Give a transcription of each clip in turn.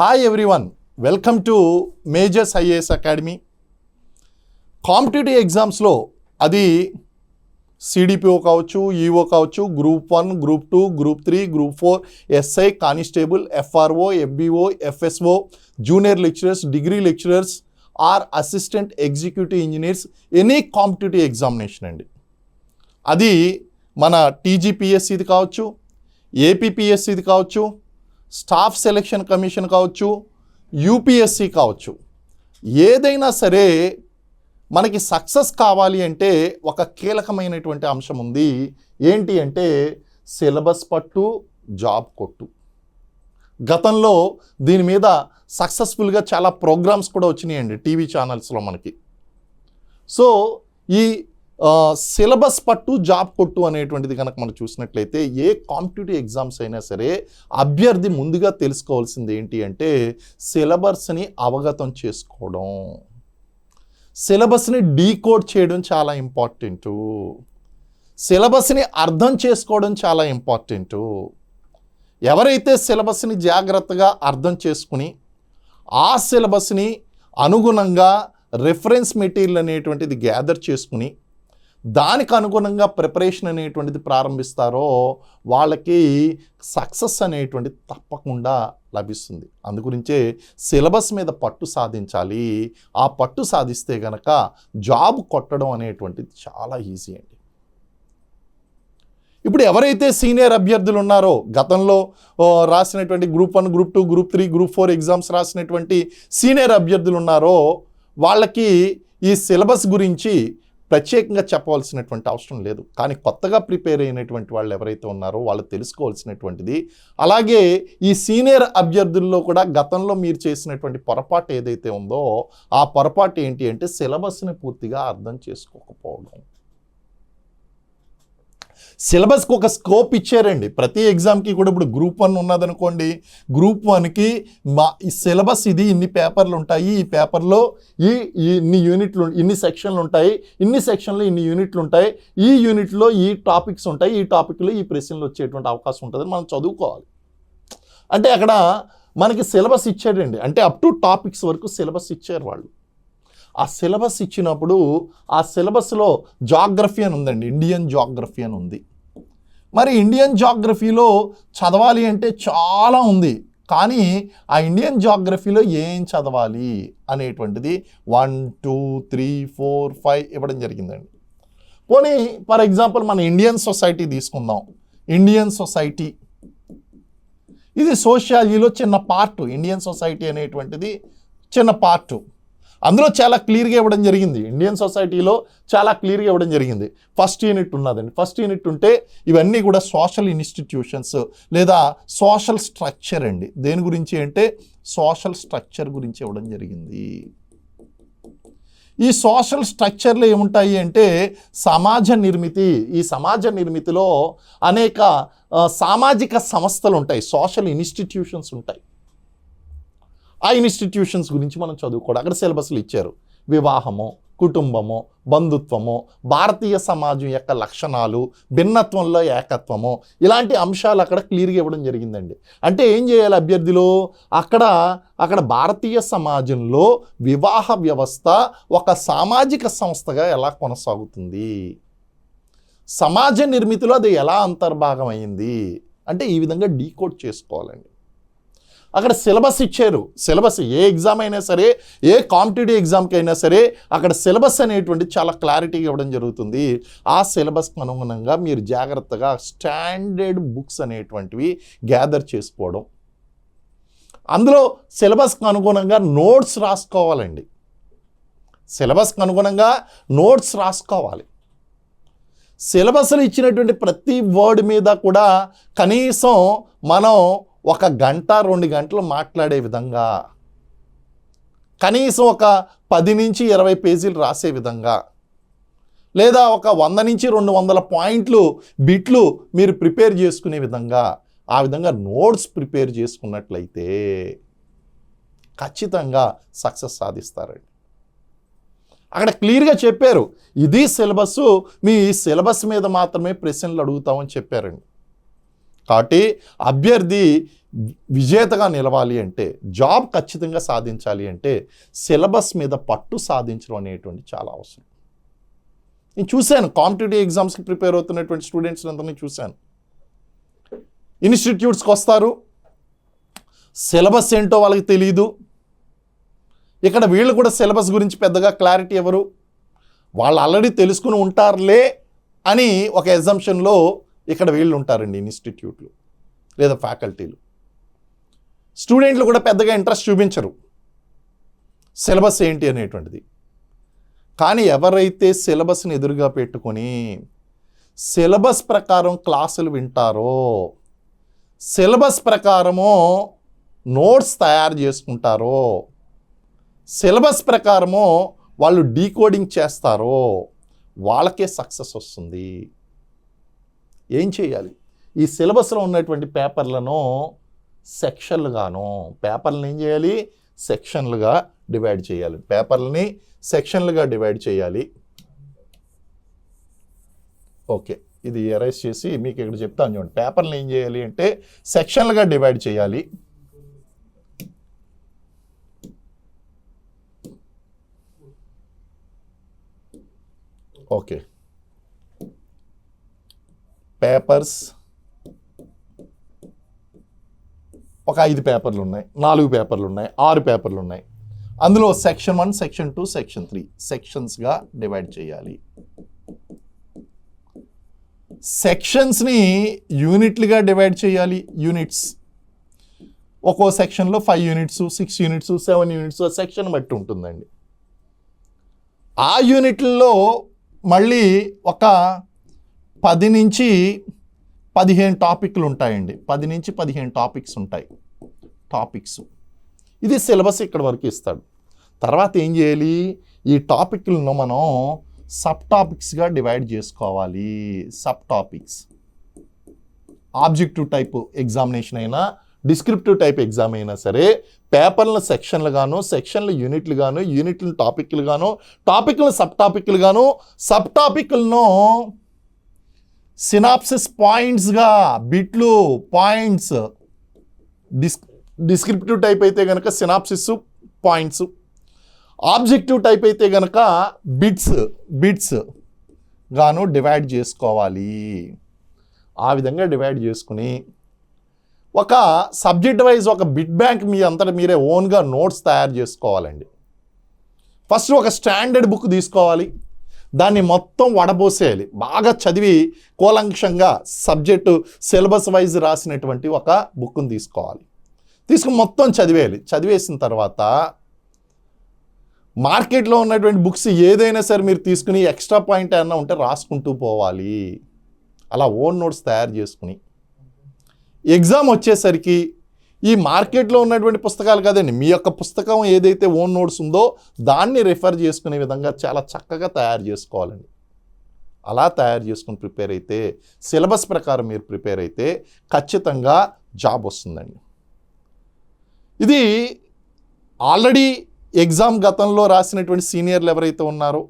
Hi everyone welcome to Majors IAS academy competitive ఎగ్జామ్స్లో అది CDPO కావచ్చు ఈఓ కావచ్చు group one group two group three group four SI constable FRO FBO FSO junior lecturers degree lecturers are assistant executive engineers any competitive examination అండి. అది మన టీజీపీఎస్సీది కావచ్చు ఏపీపీఎస్సీది కావచ్చు స్టాఫ్ సెలక్షన్ కమిషన్ కావచ్చు యూపీఎస్సి కావచ్చు ఏదైనా సరే మనకి సక్సెస్ కావాలి అంటే ఒక కీలకమైనటువంటి అంశం ఉంది. ఏంటి అంటే సిలబస్ పట్టు జాబ్ కొట్టు. గతంలో దీని మీద సక్సెస్ఫుల్గా చాలా ప్రోగ్రామ్స్ కూడా వచ్చినాయండి టీవీ ఛానల్స్లో మనకి. సో ఈ సిలబస్ పట్టు జాబ్ కొట్టు అనేటువంటిది కనుక మనం చూసినట్లయితే ఏ కాంపిటేటివ్ ఎగ్జామ్స్ అయినా సరే అభ్యర్థి ముందుగా తెలుసుకోవాల్సింది ఏంటి అంటే సిలబస్ని అవగతం చేసుకోవడం. సిలబస్ని డీకోడ్ చేయడం చాలా ఇంపార్టెంటు. సిలబస్ని అర్థం చేసుకోవడం చాలా ఇంపార్టెంట్. ఎవరైతే సిలబస్ని జాగ్రత్తగా అర్థం చేసుకుని ఆ సిలబస్ని అనుగుణంగా రెఫరెన్స్ మెటీరియల్ అనేటువంటిది గ్యాదర్ చేసుకుని దానికి అనుగుణంగా ప్రిపరేషన్ అనేటువంటిది ప్రారంభిస్తారో వాళ్ళకి సక్సెస్ అనేటువంటిది తప్పకుండా లభిస్తుంది. అందుగురించే సిలబస్ మీద పట్టు సాధించాలి. ఆ పట్టు సాధిస్తే గనక జాబ్ కొట్టడం అనేటువంటిది చాలా ఈజీ అండి. ఇప్పుడు ఎవరైతే సీనియర్ అభ్యర్థులు ఉన్నారో గతంలో రాసినటువంటి group one group two group three group four exams రాసినటువంటి సీనియర్ అభ్యర్థులు ఉన్నారో వాళ్ళకి ఈ సిలబస్ గురించి ప్రత్యేకంగా చెప్పవలసినటువంటి అవసరం లేదు. కానీ కొత్తగా ప్రిపేర్ అయినటువంటి వాళ్ళు ఎవరైతే ఉన్నారో వాళ్ళు తెలుసుకోవాల్సినటువంటిది. అలాగే ఈ సీనియర్ అభ్యర్థుల్లో కూడా గతంలో మీరు చేసినటువంటి పొరపాటు ఏదైతే ఉందో ఆ పొరపాటు ఏంటి అంటే సిలబస్ని పూర్తిగా అర్థం చేసుకోకపోవడం. సిలబస్కి ఒక స్కోప్ ఇచ్చారండి. ప్రతి ఎగ్జామ్కి కూడా ఇప్పుడు గ్రూప్ వన్ ఉన్నదనుకోండి గ్రూప్ వన్కి మా ఈ సిలబస్ ఇది ఇన్ని పేపర్లు ఉంటాయి ఈ పేపర్లో ఈ ఇన్ని యూనిట్లు ఇన్ని సెక్షన్లు ఉంటాయి ఇన్ని సెక్షన్లు ఇన్ని యూనిట్లు ఉంటాయి ఈ యూనిట్లో ఈ టాపిక్స్ ఉంటాయి ఈ టాపిక్లో ఈ ప్రశ్నలు వచ్చేటువంటి అవకాశం ఉంటుందని మనం చదువుకోవాలి. అంటే అక్కడ మనకి సిలబస్ ఇచ్చాడండి. అంటే అప్ టు టాపిక్స్ వరకు సిలబస్ ఇచ్చారు వాళ్ళు. ఆ సిలబస్ ఇచ్చినప్పుడు ఆ సిలబస్లో జాగ్రఫీ అని ఉందండి. ఇండియన్ జాగ్రఫీ అని ఉంది. మరి ఇండియన్ జాగ్రఫీలో చదవాలి అంటే చాలా ఉంది. కానీ ఆ ఇండియన్ జాగ్రఫీలో ఏం చదవాలి అనేటువంటిది one two three four five ఇవ్వడం జరిగిందండి. పోనీ ఫర్ ఎగ్జాంపుల్ మన ఇండియన్ సొసైటీ తీసుకుందాం. Indian society. ఇది సోషియాలజీలో చిన్న పార్ట్. ఇండియన్ సొసైటీ అనేటువంటిది చిన్న పార్ట్. అందులో చాలా క్లియర్గా ఇవ్వడం జరిగింది. ఇండియన్ సొసైటీలో చాలా క్లియర్గా ఇవ్వడం జరిగింది. ఫస్ట్ యూనిట్ ఉన్నదండి. ఫస్ట్ యూనిట్ ఉంటే ఇవన్నీ కూడా సోషల్ ఇన్స్టిట్యూషన్స్ లేదా సోషల్ స్ట్రక్చర్ అండి. దేని గురించి అంటే సోషల్ స్ట్రక్చర్ గురించి ఇవ్వడం జరిగింది. ఈ సోషల్ స్ట్రక్చర్లు ఏముంటాయి అంటే సమాజ నిర్మితి. ఈ సమాజ నిర్మితిలో అనేక సామాజిక సంస్థలు ఉంటాయి. సోషల్ ఇన్స్టిట్యూషన్స్ ఉంటాయి. ఆ ఇన్స్టిట్యూషన్స్ గురించి మనం చదువుకోవడం. అక్కడ సిలబస్లు ఇచ్చారు. వివాహము కుటుంబము బంధుత్వము భారతీయ సమాజం యొక్క లక్షణాలు భిన్నత్వంలో ఏకత్వము ఇలాంటి అంశాలు అక్కడ క్లియర్గా ఇవ్వడం జరిగిందండి. అంటే ఏం చేయాలి అభ్యర్థిలో? అక్కడ అక్కడ భారతీయ సమాజంలో వివాహ వ్యవస్థ ఒక సామాజిక సంస్థగా ఎలా కొనసాగుతుంది? సమాజ నిర్మితిలో అది ఎలా అంతర్భాగం అయింది అంటే ఈ విధంగా డీకోడ్ చేసుకోవాలండి. అక్కడ సిలబస్ ఇచ్చారు. సిలబస్ ఏ ఎగ్జామ్ అయినా సరే ఏ కాంపిటేటివ్ ఎగ్జామ్కి అయినా సరే అక్కడ సిలబస్ అనేటువంటి చాలా క్లారిటీగా ఇవ్వడం జరుగుతుంది. ఆ సిలబస్కి అనుగుణంగా మీరు జాగ్రత్తగా స్టాండర్డ్ బుక్స్ అనేటువంటివి గ్యాదర్ చేసుకోవడం. అందులో సిలబస్కి అనుగుణంగా నోట్స్ రాసుకోవాలండి. సిలబస్కి అనుగుణంగా నోట్స్ రాసుకోవాలి. సిలబస్లో ఇచ్చినటువంటి ప్రతి వర్డ్ మీద కూడా కనీసం మనం ఒక గంట రెండు గంటలు మాట్లాడే విధంగా కనీసం ఒక పది నుంచి ఇరవై పేజీలు రాసే విధంగా లేదా ఒక వంద నుంచి రెండు వందల పాయింట్లు బిట్లు మీరు ప్రిపేర్ చేసుకునే విధంగా ఆ విధంగా నోట్స్ ప్రిపేర్ చేసుకున్నట్లయితే ఖచ్చితంగా సక్సెస్ సాధిస్తారండి. అక్కడ క్లియర్గా చెప్పారు ఇది సిలబస్ మీ సిలబస్ మీద మాత్రమే ప్రశ్నలు అడుగుతామని చెప్పారండి. కాబట్టి అభ్యర్థి విజేతగా నిలవాలి అంటే జాబ్ ఖచ్చితంగా సాధించాలి అంటే సిలబస్ మీద పట్టు సాధించడం అనేటువంటి చాలా అవసరం. నేను చూశాను కాంపిటేటివ్ ఎగ్జామ్స్కి ప్రిపేర్ అవుతున్నటువంటి స్టూడెంట్స్ అందరినీ చూశాను. ఇన్స్టిట్యూట్స్కి వస్తారు. సిలబస్ ఏంటో వాళ్ళకి తెలియదు ఇక్కడ వీళ్ళు కూడా సిలబస్ గురించి పెద్దగా క్లారిటీ ఎవరు? వాళ్ళు ఆల్రెడీ తెలుసుకుని ఉంటారులే అని ఒక ఎగ్జామ్షన్లో ఇక్కడ వీళ్ళు ఉంటారండి ఇన్స్టిట్యూట్లు లేదా ఫ్యాకల్టీలు. స్టూడెంట్లు కూడా పెద్దగా ఇంట్రెస్ట్ చూపించరు. సిలబస్ ఏంటి అనేటువంటిది. కానీ ఎవరైతే సిలబస్ని ఎదురుగా పెట్టుకొని సిలబస్ ప్రకారం క్లాసులు వింటారో సిలబస్ ప్రకారము నోట్స్ తయారు చేసుకుంటారో సిలబస్ ప్రకారము వాళ్ళు డీకోడింగ్ చేస్తారో వాళ్ళకే సక్సెస్ వస్తుంది. ఏం చేయాలి? ఈ సిలబస్లో ఉన్నటువంటి పేపర్లను సెక్షన్లుగాను పేపర్లను ఏం చేయాలి? సెక్షన్లుగా డివైడ్ చేయాలి. పేపర్లని సెక్షన్లుగా డివైడ్ చేయాలి. ఓకే. ఇది ఎరైజ్ చేసి మీకు ఇక్కడ చెప్తాను చూడండి. పేపర్లు ఏం చేయాలి అంటే సెక్షన్లుగా డివైడ్ చేయాలి. ఓకే. పేపర్స్. ఒక ఐదు పేపర్లు ఉన్నాయి నాలుగు పేపర్లు ఉన్నాయి ఆరు పేపర్లు ఉన్నాయి అందులో section one section two section three సెక్షన్స్గా divide చేయాలి. సెక్షన్స్ని యూనిట్లుగా డివైడ్ చేయాలి యూనిట్స్. ఒక్కో సెక్షన్లో five units six units seven units section బట్టి ఉంటుందండి. ఆ యూనిట్లలో మళ్ళీ ఒక పది నుంచి పదిహేను టాపిక్లు ఉంటాయండి. పది నుంచి పదిహేను టాపిక్స్ ఉంటాయి. టాపిక్స్. ఇది సిలబస్ ఇక్కడ వరకు ఇస్తాడు. తర్వాత ఏం చేయాలి? ఈ టాపిక్లను మనం సబ్ టాపిక్స్గా డివైడ్ చేసుకోవాలి. Sub topics. Objective type examination అయినా డిస్క్రిప్టివ్ టైప్ ఎగ్జామ్ అయినా సరే పేపర్లను సెక్షన్లుగాను సెక్షన్ల సెక్షన్లు యూనిట్లు యూనిట్లను టాపిక్లుగాను టాపిక్లను సబ్ టాపిక్లుగాను సబ్ టాపిక్లను సినాప్సిస్ పాయింట్స్గా బిట్లు పాయింట్స్ డిస్ డిస్క్రిప్టివ్ టైప్ అయితే కనుక సినాప్సిస్ పాయింట్స్. ఆబ్జెక్టివ్ టైప్ అయితే కనుక బిట్స్ బిట్స్ గాను డివైడ్ చేసుకోవాలి. ఆ విధంగా డివైడ్ చేసుకుని ఒక సబ్జెక్ట్ వైజ్ ఒక బిట్ బ్యాంక్ మీ అంతటా మీరే ఓన్గా నోట్స్ తయారు చేసుకోవాలండి. ఫస్ట్ ఒక స్టాండర్డ్ బుక్ తీసుకోవాలి. దాన్ని మొత్తం వడబోసేయాలి. బాగా చదివి కూలంక్షంగా సబ్జెక్టు సిలబస్ వైజ్ రాసినటువంటి ఒక బుక్ను తీసుకోవాలి. తీసుకుని మొత్తం చదివేయాలి. చదివేసిన తర్వాత మార్కెట్లో ఉన్నటువంటి బుక్స్ ఏదైనా సరే మీరు తీసుకుని ఎక్స్ట్రా పాయింట్ ఏమన్నా ఉంటే రాసుకుంటూ పోవాలి. అలా ఓన్ నోట్స్ తయారు చేసుకుని. ఎగ్జామ్ వచ్చేసరికి ఈ మార్కెట్లో ఉన్నటువంటి పుస్తకాలు కదండి. మీ యొక్క పుస్తకం ఏదైతే ఓన్ నోట్స్ ఉందో దాన్ని రిఫర్ చేసుకునే విధంగా చాలా చక్కగా తయారు చేసుకోవాలండి. అలా తయారు చేసుకుని ప్రిపేర్ అయితే సిలబస్ ప్రకారం మీరు ప్రిపేర్ అయితే ఖచ్చితంగా జాబ్ వస్తుందండి. ఇది ఆల్రెడీ ఎగ్జామ్ గతంలో రాసినటువంటి సీనియర్లు ఎవరైతే ఉన్నారో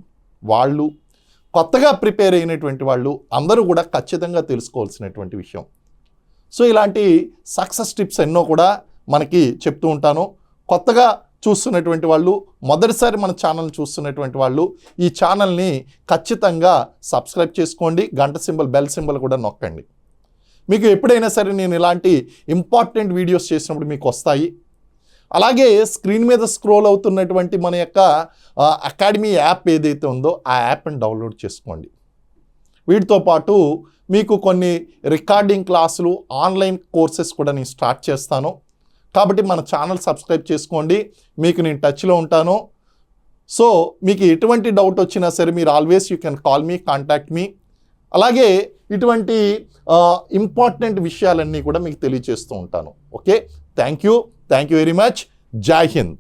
వాళ్ళు కొత్తగా ప్రిపేర్ అయినటువంటి వాళ్ళు అందరూ కూడా ఖచ్చితంగా తెలుసుకోవాల్సినటువంటి విషయం. సో ఇలాంటి సక్సెస్ టిప్స్ ఎన్నో కూడా మనకి చెప్తూ ఉంటాను. కొత్తగా చూస్తున్నటువంటి వాళ్ళు మొదటిసారి మన ఛానల్ చూస్తున్నటువంటి వాళ్ళు ఈ ఛానల్ని ఖచ్చితంగా సబ్స్క్రైబ్ చేసుకోండి. గంట సింబల్ బెల్ సింబల్ కూడా నొక్కండి. మీకు ఎప్పుడైనా సరే నేను ఇలాంటి ఇంపార్టెంట్ వీడియోస్ చేసినప్పుడు మీకు వస్తాయి. అలాగే స్క్రీన్ మీద స్క్రోల్ అవుతున్నటువంటి మన యొక్క అకాడమీ యాప్ ఏదైతే ఉందో ఆ యాప్ని డౌన్లోడ్ చేసుకోండి. వీటితో పాటు మీకు కొన్ని రికార్డింగ్ క్లాసులు ఆన్లైన్ కోర్సెస్ కూడా నేను స్టార్ట్ చేస్తాను. కాబట్టి మన ఛానల్ సబ్స్క్రైబ్ చేసుకోండి. మీకు నేను టచ్లో ఉంటాను. సో మీకు ఎటువంటి డౌట్ వచ్చినా సరే మీరు always you can call me contact me. అలాగే ఇటువంటి ఇంపార్టెంట్ విషయాలన్నీ కూడా మీకు తెలియజేస్తూ ఉంటాను. Okay? Thank you. Thank you very much. Jai Hind.